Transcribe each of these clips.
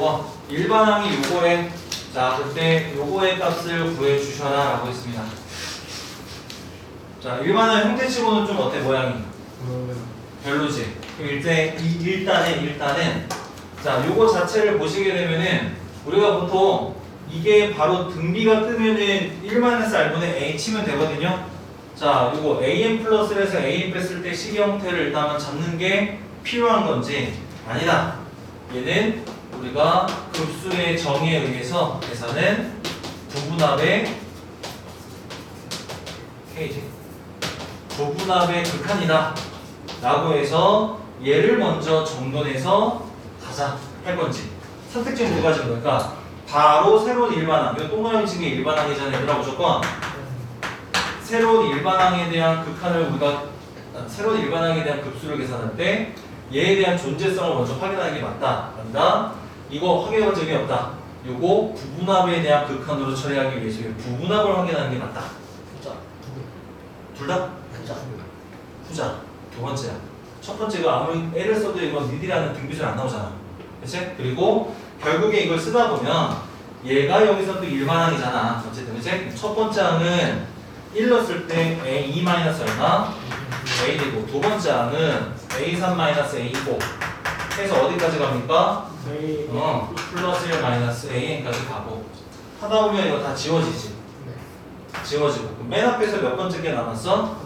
요거 일반항이 요거에 자 그때 요거의 값을 구해 주셔라 라고 했습니다. 자 일반항 형태치고는 좀 어때 모양이? 별로지? 그럼 일단 일단은 일단은 자 요거 자체를 보시게 되면은 우리가 보통 이게 바로 등비가 뜨면은 1마이너스 r분의 a 치면 되거든요. 자 요거 an 플러스를 해서 an 뺐을 때 식의 형태를 일단은 잡는 게 필요한 건지 아니다. 얘는 우리가 급수의 정의에 의해서 계산은 부분합의 K지 부분합의 극한이다 라고 해서 얘를 먼저 정돈해서 가자 할 건지 선택지는 두 가지인 거니까? 바로 새로운 일반항 이거 동그라미 친게 일반항이잖아요. 얘들아 무조건. 새로운 일반항에 대한 극한을 우리가 아, 새로운 일반항에 대한 급수를 계산할 때 얘에 대한 존재성을 먼저 확인하는 게 맞다. 맞다. 이거 확인한 적이 없다. 요거 부분합에 대한 극한으로 처리하기 위해서 이 부분합을 확인하는 게 맞다. 둘 다? 후자. 두 번째야. 첫 번째가 아무리 애를 써도 이거 니디라는 등비술 안 나오잖아. 그치? 그리고 결국에 이걸 쓰다 보면 얘가 여기서 또 일반항이잖아. 어쨌든 그치? 첫 번째 항은 1 넣었을 때 A2 마이너스 얼마? A 되고 두 번째 항은 A3 마이너스 A4 해서 어디까지 갑니까? 어, 플러스 1 마이너스 AN까지 가고. 하다 보면 이거 다 지워지지. 지워지고. 그럼 맨 앞에서 몇 번째 게 남았어?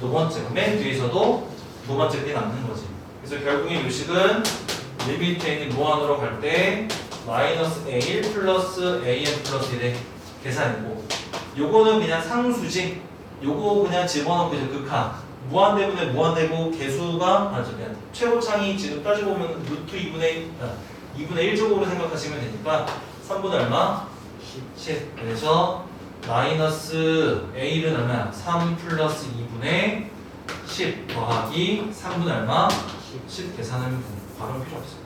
두 번째. 맨 뒤에서도 두 번째 게 남는 거지. 그래서 결국에 요식은 리미트 n이 무한으로 갈 때 마이너스 A1 플러스 AN 플러스 1의 계산이고. 요거는 그냥 상수지. 요거 그냥 집어넣고 이제 극한 무한대분에 무한대고 개수가 아 저기 최고창이 지금 따지고 보면 루트 2분의 아, 2분의 1제곱으로 생각하시면 되니까 3분의 얼마? 10 그래서 마이너스 A는 얼마야? 3 플러스 2분의 10 더하기 3분의 얼마? 10 계산하면 바로 필요 없어요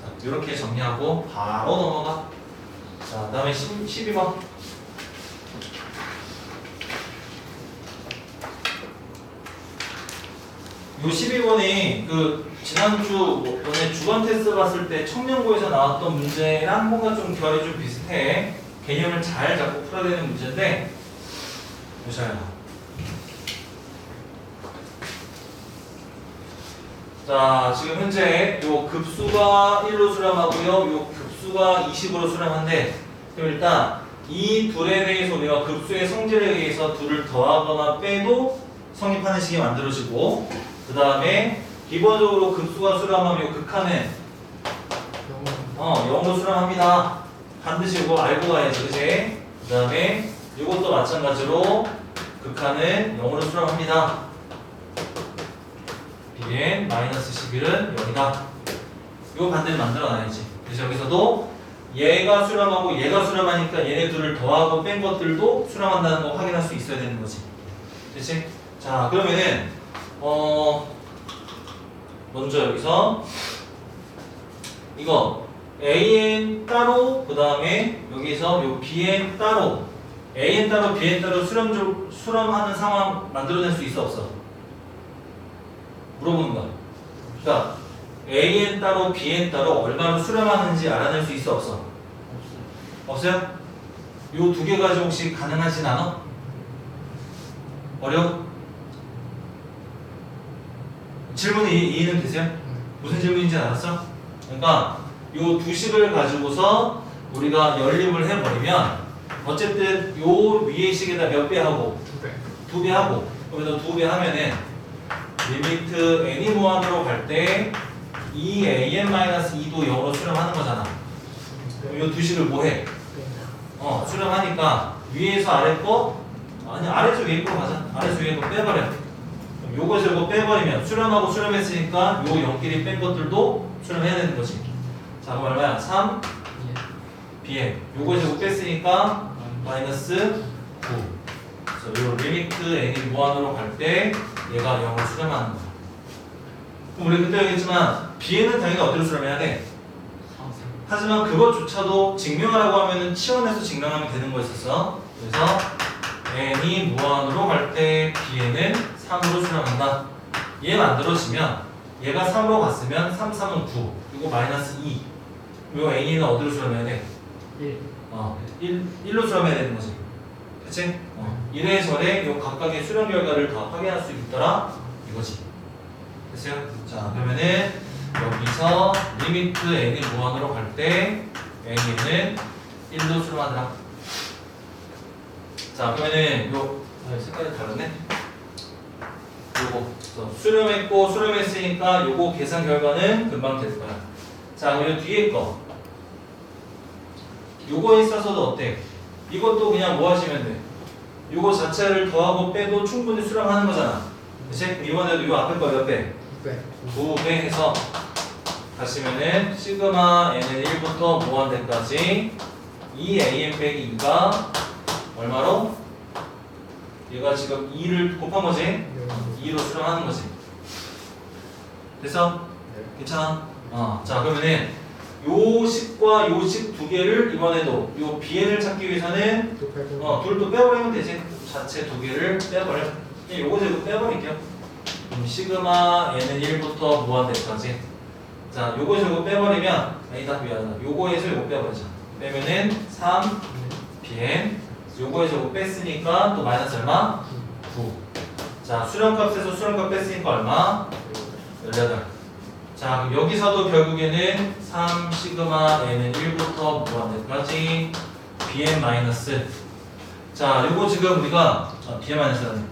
자 이렇게 정리하고 바로 넘어가 자 그다음에 12번 요 12번이 그 지난주 전에 주간 테스트 봤을 때 청년고에서 나왔던 문제랑 뭔가 좀 결이 좀 비슷해. 개념을 잘 잡고 풀어야 되는 문제인데 보셔요. 자 지금 현재 요 급수가 1로 수렴하고요. 요 급수가 20으로 수렴한데 그럼 일단 이 둘에 대해서 우리가 급수의 성질에 의해서 둘을 더하거나 빼도 성립하는 식이 만들어지고 그 다음에 기본적으로 급수가 수렴하면 요 극한은? 어. 0으로 수렴합니다. 반드시 이거 알고 가야죠 그지? 그 다음에 이것도 마찬가지로 극한은 0으로 수렴합니다. Bn 마이너스 11은 0이다. 이거 반대로 만들어놔야지. 그래서 여기서도 얘가 수렴하고 얘가 수렴하니까 얘네 둘을 더하고 뺀 것들도 수렴한다는 거 확인할 수 있어야 되는 거지. 그치? 자 그러면은 어 먼저 여기서 이거 an 따로 그 다음에 여기서 요 bn 따로 an 따로 bn 따로 수렴 줄- 수렴하는 상황 만들어낼 수 있어 없어? 물어보는 거야. 그러니까 an 따로 bn 따로 얼마로 수렴하는지 알아낼 수 있어 없어? 없어요? 요 두 개 가지고 혹시 가능하진 않아? 어려워? 질문 이, 이해는 되세요? 무슨 질문인지 알았어? 그러니까 요 두 식을 가지고서 우리가 연립을 해버리면 어쨌든 요 위의 식에다 몇 배 하고 두 배. 하고 여기서 두배 하면은 리미트 n이 무한으로 갈 때 2an-2도 0으로 수렴하는 거잖아. 요 두 식을 뭐해? 어 수렴하니까 위에서 아래 거? 아니 아래쪽 위에 거 가자. 아래쪽 위에 거 빼버려 요거 저거 빼버리면 수렴하고 수렴했으니까 요 0끼리 뺀 것들도 수렴해야 되는 거지 자 그럼 얼마야? 3 bn 요거 저거 뺐으니까 마이너스 9 그래서 요 리미트 n이 무한으로 갈 때 얘가 0을 수렴하는 거야 그럼 우리 그때 얘기했지만 bn은 당연히 어디로 수렴해야 돼? 하지만 그것조차도 증명하라고 하면은 치환해서 증명하면 되는 거였었어. 그래서 n이 무한으로 갈 때 bn은 3으로 수렴한다. 얘 만들어지면 얘가 3으로 갔으면 3, 3은 9 그리고 마이너스 2요 A는 어디로 수렴해야 돼? 1 어, 1, 1로 수렴해야 되는 거지. 그치? 어, 이래 저래 요 각각의 수렴 결과를 다 확인할 수 있더라 이거지. 됐어요? 자 그러면은 여기서 리미트 n이 무한으로 갈 때 n은 1로 수렴하더라. 자 그러면은 요 아, 색깔이 다르네. 요거 그래서 수렴했고 수렴했으니까 요거 계산 결과는 금방 될 거야. 자 그리고 뒤에 거 요거에 있어서도 어때? 이것도 그냥 뭐 하시면 돼? 요거 자체를 더하고 빼도 충분히 수렴하는 거잖아. 그치? 이번에도 요 앞에 거 옆에 900 2배 해서 가시면은 시그마 n은 1부터 무한대까지 2am 빼기 2가 얼마로? 얘가 지금 2를 곱한 거지? 2로 수렴하는 거지. 됐어? 괜찮아? 어, 자 그러면은 요 식과 요 식 두 개를 이번에도 요 bn을 찾기 위해서는 어, 둘또 빼버리면 되지. 자체 두 개를 빼버려. 그냥 요거 제거 빼버릴게요. 그럼 시그마 얘는 1부터 무한대까지. 자, 요거 저거 빼버리면 아니다 미안하다. 요거에서 요거 빼버리자. 빼면은 3 bn. 요거에서 요거 뺐으니까 또 마이너스 얼마? 9. 자, 수렴값에서 수렴값 뺐으니까 얼마? 18. 자, 그럼 여기서도 결국에는 3 시그마 n은 1부터 무한대까지 bn 마이너스 자, 요거 지금 우리가 아, bn 마이너스라는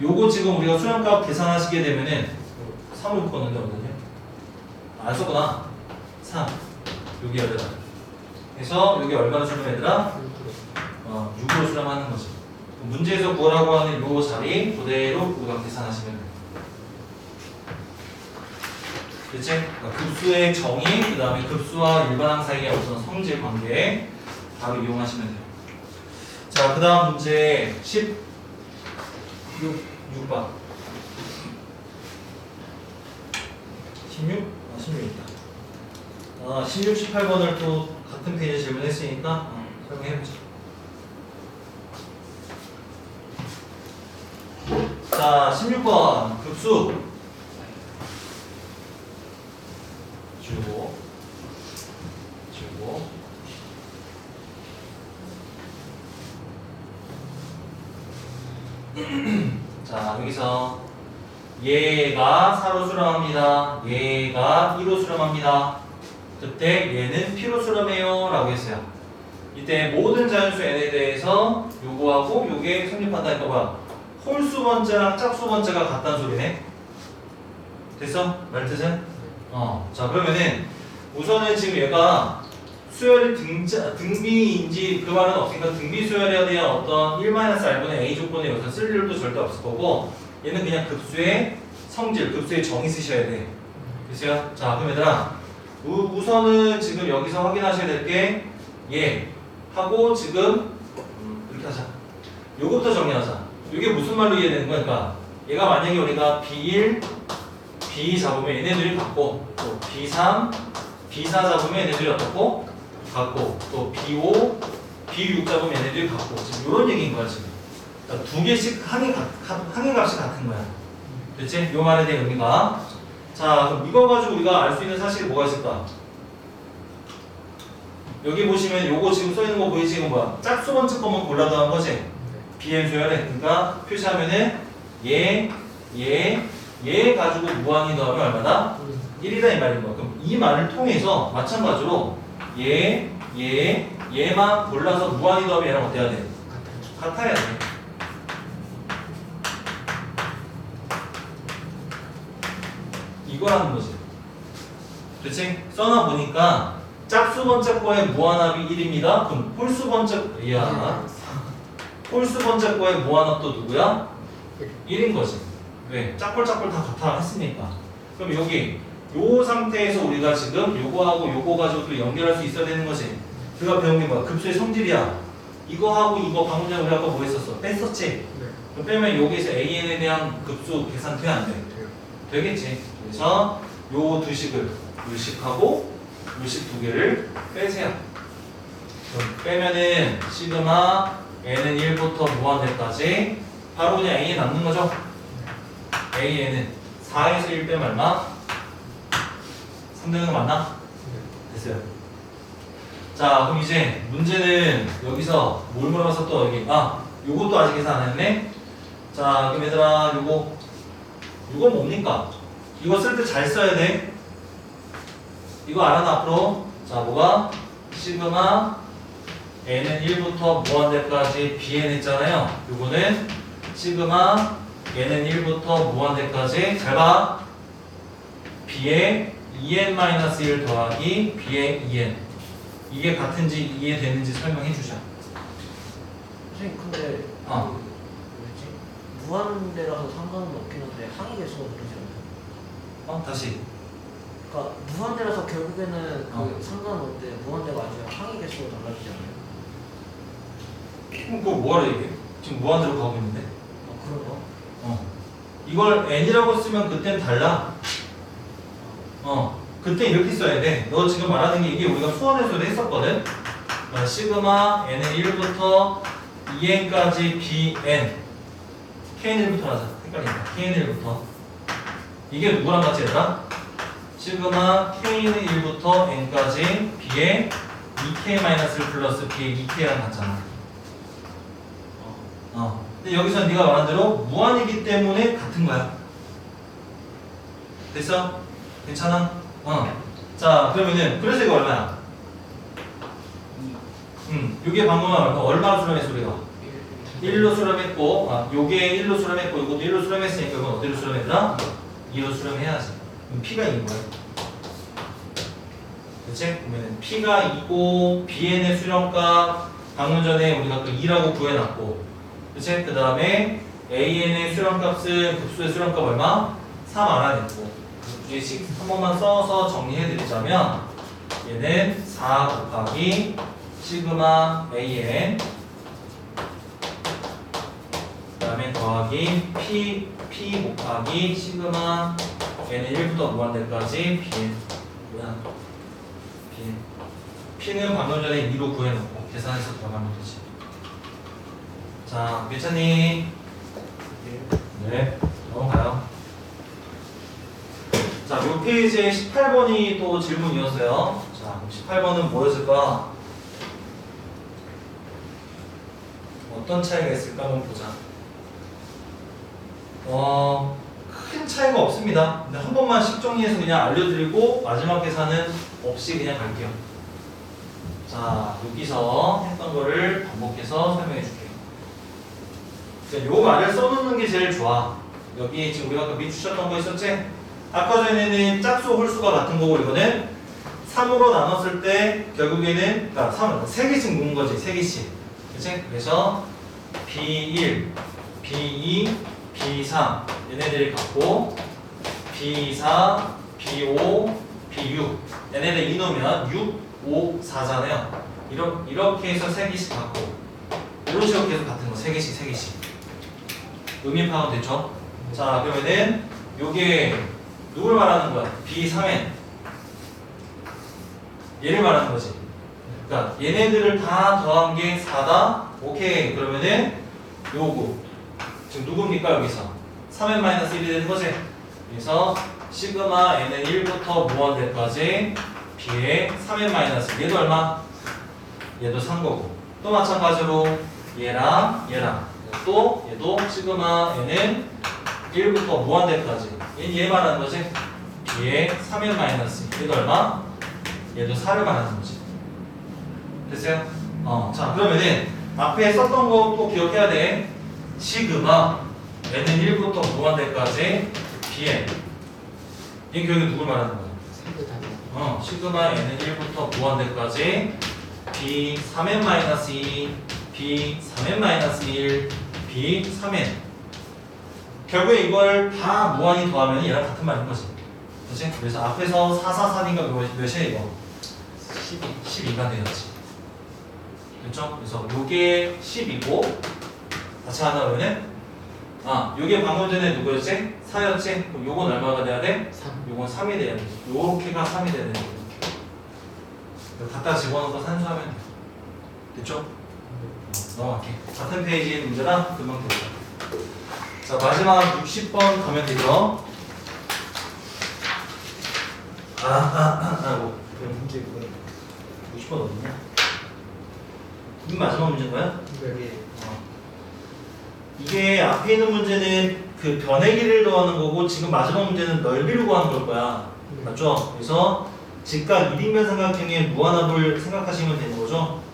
요거 지금 우리가 수렴값 계산하시게 되면은 3을 묶었는데 어디냐? 안 썼구나. 3. 여기 18. 그래서 여기 얼마나 수렴해더라? 어, 6으로 수렴하는 거지. 문제에서 구하라고 하는 요 자리 그대로 우리가 계산하시면 돼. 그치? 그러니까 급수의 정의, 그 다음에 급수와 일반항 사이의 어떤 성질 관계 바로 이용하시면 돼요. 자, 그 다음 문제 16, 6번. 16? 아, 16 있다. 아, 16, 18번을 또 같은 페이지 질문했으니까 어, 설명해보자. 자, 16번 급수 자 여기서 얘가 4로 수렴합니다. 얘가 2로 수렴합니다. 그때 얘는 P로 수렴해요 라고 했어요. 이때 모든 자연수 n에 대해서 요거하고 요게 성립한다니까 뭐야 홀수 번째랑 짝수 번째가 같다는 소리네. 됐어? 말 뜻은? 어. 자 그러면은 우선은 지금 얘가 수열이 등자, 등비인지 그 말은 없으니까 등비 수열에 대한 어떤 1-r분의 a 조건에 여기서 쓸 일도 절대 없을 거고 얘는 그냥 급수의 성질, 급수의 정의 쓰셔야 돼. 됐어요? 자 그럼 얘들아 우, 우선은 지금 여기서 확인하셔야 될 게 얘 하고 지금 음, 이렇게 하자. 요것부터 정리하자. 이게 무슨 말로 이해되는 거야? 그러니까 얘가 만약에 우리가 B1, B 잡으면 얘네들이 같고 또 B3, B4 잡으면 얘네들이 어떻고 같고 또 B5, B6 잡으면 얘네들이 같고 지금 이런 얘기인 거야 지금. 그러니까 두 개씩 항의 항의 값이 같은 거야. 됐지? 요 말에 대한 의미가. 자 그럼 이거 가지고 우리가 알 수 있는 사실이 뭐가 있을까? 여기 보시면 요거 지금 써 있는 거 보이지? 이거 뭐야? 짝수 번째 거만 골라도 한 거지? 비행 수열에 그러니까 표시하면은 얘, 얘, 얘 가지고 무한히 더하면 얼마다? 1이다 이 말인 거야. 그럼 이 말을 통해서 마찬가지로 얘, 얘, 얘만 골라서 무한히 더하면 얘랑 어때야 돼? 같아야 돼. 이거라는 거지. 그치? 써놔 보니까 짝수 번째 거의 무한합이 1입니다. 그럼 홀수 번째 이야 홀수 번째 거의 무한합도 누구야? 1인 거지. 왜? 짝골짝골 다 같아 했으니까. 그럼 여기 요 상태에서 우리가 지금 요거하고 요거 가지고 또 연결할 수 있어야 되는 거지. 그가 배운 게 뭐야? 급수의 성질이야. 이거하고 이거 전에 우리 아까 뭐 했었어? 뺐었지? 그럼 빼면 여기서 AN에 대한 급수 계산 돼? 안 돼? 되겠지. 그래서 요 두 식을 물식하고 물식 두 개를 빼세요. 그럼 빼면은 시그마 n은 1부터 무한대까지 바로 그냥 a 남는 거죠. a는 4에서 1 빼면 얼마? 3등은 맞나? 됐어요. 자, 그럼 이제 문제는 여기서 뭘 물어봐서 또 여기 아, 요것도 아직 계산 안 했네. 자, 그럼 얘들아, 요거 이거 뭡니까? 이거 쓸 때 잘 써야 돼. 이거 알아놔 앞으로. 자, 뭐가 시그마 n은 1부터 무한대까지 bn 했잖아요. 요거는 시그마 n은 1부터 무한대까지 잘 봐. b의 2n-1 더하기 b의 2n 이게 같은지 이해되는지 설명해 주자. 선생님 근데 어. 그 뭐지 무한대라서 상관은 없긴 한데 항의계수가 그러지 않나요? 어 다시. 그러니까 무한대라서 결국에는 그 어. 상관은 없는데 무한대가 아니라 항의계수가 달라지지 않나요? 그럼 그거 뭐하러 얘기해? 지금 무한대로 가고 있는데. 아 그런가? 어. 이걸 n이라고 쓰면 그땐 달라. 어. 그때 이렇게 써야 돼. 너 지금 말하는 게 이게 우리가 수원에서도 했었거든. 어, 시그마 n은 1부터 2n까지 bn. k는 1부터 하자. 헷갈린다. k는 1부터. 이게 누구랑 같이 얘들아? 시그마 k는 1부터 n까지 b의 2k-1 플러스 b의 2k랑 같잖아. 어. 근데 여기서 네가 말한 대로 무한이기 때문에 같은 거야. 됐어? 괜찮아? 어. 자, 그러면은 그래서 이거 얼마야? 음, 요게 방금 얼마 얼마로 수렴했어 우리가? 1로 수렴했고, 아, 요게 1로 수렴했고, 이것도 1로 수렴했으니까 이건 어디로 수렴했나? 2로 수렴해야지. 그럼 P가 2인 거야. 그치? 그러면은 P가 2고, BN의 수렴값 방금 전에 우리가 그 2라고 구해놨고, 그치? 그 다음에 AN의 수렴값은 급수의 수렴값 얼마? 3 알아냈고 이식 한 번만 써서 정리해드리자면 얘는 4 곱하기 시그마 AN 그 다음에 더하기 P, P 곱하기 시그마 N은 1부터 무한대까지 BN 뭐야? BN P는 방금 전에 2로 구해놓고 계산해서 들어가면 되지 자, 괜찮니? 네, 넘어가요. 자, 요 페이지에 18번이 또 질문이었어요. 자, 18번은 뭐였을까? 어떤 차이가 있을까 한번 보자. 어, 큰 차이가 없습니다. 근데 한 번만씩 정리해서 그냥 알려드리고 마지막 계산은 없이 그냥 갈게요. 자, 여기서 했던 거를 반복해서 설명해 줄게요. 자, 요 말을 써놓는 게 제일 좋아. 여기 지금 우리가 아까 밑주셨던 거 있었지? 아까 전에는 짝수 홀수가 같은 거고 이거는 3으로 나눴을 때 결국에는 그러니까 3, 3개씩 묶은 거지 3개씩 그치? 그래서 B1, B2, B3 얘네들이 같고 B4, B5, B6 얘네들 이놓으면 6, 5, 4잖아요 이렇게, 이렇게 해서 3개씩 같고 이런 식으로 계속 같은 거 3개씩 3개씩 의미 파악 됐죠? 자 그러면은 요게 누굴 말하는 거야? B3엔. 얘를 말하는 거지. 그러니까 얘네들을 다 더한 게 4다? 오케이. 그러면은 요거. 지금 누굽니까 여기서? 3n-1이 되는 거지? 그래서 시그마 n은 1부터 무한대까지 b의 3n-1 얘도 얼마? 얘도 3거고. 또 마찬가지로 얘랑 얘랑 또 얘도 시그마 n은 1부터 무한대까지 얘 말하는 거지 b의 3n 마이너스 얘도 얼마? 얘도 4를 말하는 거지 됐어요? 어, 자 그러면은 앞에 썼던 거 또 기억해야 돼 시그마 n은 1부터 무한대까지 bn 이 교육이 누굴 말하는 거야? 어, 시그마 n은 1부터 무한대까지 b 3n-2 b 3n-1 b 3n 결국에 이걸 다 무한히 더하면 얘랑 같은 말인 거지 그치? 그래서 앞에서 4, 4, 4니까 몇, 몇이야 이거? 12 12가 되었지 그렇죠? 그래서 요게 10이고 같이 하나 그러면 아 요게 방금 전에 누구였지? 4였지? 그럼 요건 얼마가 돼야 돼? 3 요건 3이 돼야 돼. 요렇게가 3이 되는 거예요. 이렇게. 갖다 집어넣어서 산수하면 돼. 됐죠? 어, 넘어갈게. 같은 페이지의 문제랑 금방 되죠. 자, 마지막 60번 가면 되죠? 아, 아, 아, 아이고. 그럼 문제 그거 60번 어딨냐? 이 마지막 문제인 거야? 네. 이게 앞에 있는 문제는 그 변의 를 더하는 거고 지금 마지막 문제는 넓이를 구하는 걸 거야. 네. 맞죠? 그래서 직각 1인면 삼각형의 무한합을 생각하시면 되는 거죠.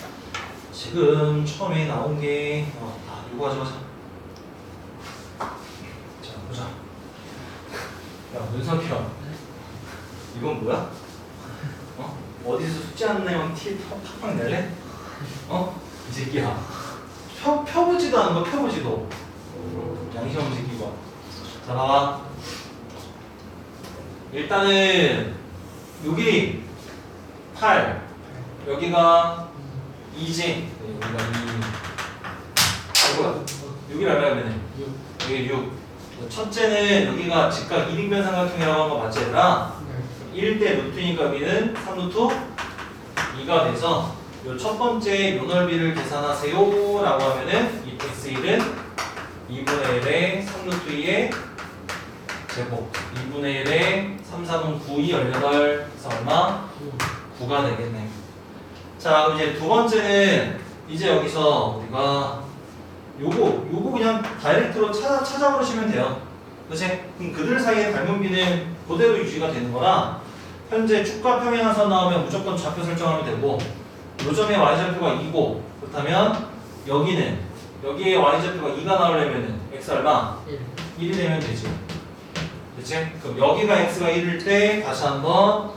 지금 처음에 나온 게 어, 아, 이거 가져가자. 자, 보자. 야, 문석형. 이건 뭐야? 어? 어디서 숙제 안 내면 티 팍팍 낼래? 어? 이 새끼야. 펴, 펴보지도 않은 거 펴보지도. 없는 새끼가. 자, 봐봐. 일단은 여기 8, 여기가 2지, 여기가 2. 이거야. 6이 얼마야 그러면? 여기 6. 첫째는 여기가 직각 1인변 삼각형이라고 한 거 맞지 얘들아? 1대 루트니까 여기는 3루트 2가 돼서 요 첫 번째 요 넓이를 계산하세요 라고 하면은 이 x1은 2분의 1에 3루트 2의 제곱 2분의 1에 3, 4분 9, 2, 18 그래서 얼마? 9가 되겠네 자 그럼 이제 두 번째는 이제 여기서 우리가 요거 요거 그냥 다이렉트로 찾아, 찾아버리시면 돼요 그치? 그럼 그들 사이의 닮은비는 그대로 유지가 되는 거라 현재 축과 평행한선 나오면 무조건 좌표 설정하면 되고 요점의 y좌표가 2고 그렇다면 여기는 여기에 y좌표가 2가 나오려면은 x 얼마? 1이 되면 되지 그치? 그럼 여기가 x가 1일 때 다시 한번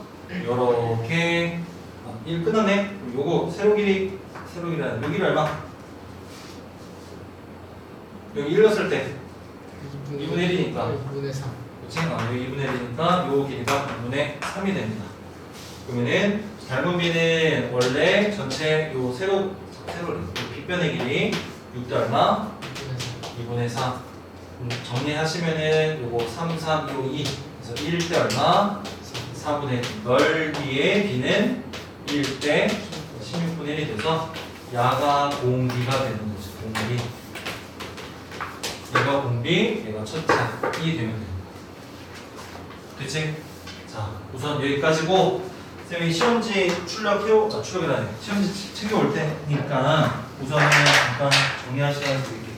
요렇게 아, 1 끝났네 그럼 요거 세로 길이 세로 길이는 여기를 얼마? 여기 1 넣었을 때 2분의 1이니까 2분의 3. 그치? 아, 여기 2분의 1이니까 요 길이가 2분의 3이 됩니다. 그러면은 닮은 비는 원래 전체 요 세로 세로 요 빗변의 길이 6대 얼마? 2분의 3. 2분의 4. 음, 정리하시면은 요거 3, 3, 요 2. 그래서 1대 얼마? 4분의 넓이의 비는 1대 16분의 1이 돼서 야가 공비가 되는 거죠. 공비. 얘가 공비, 얘가 첫차이 되면 돼요. 됐지? 자, 우선 여기까지고 쌤이 시험지 출력해오, 아, 출력이라네. 시험지 챙겨올 테니까 우선은 잠깐 정리할 시간을 드릴게요.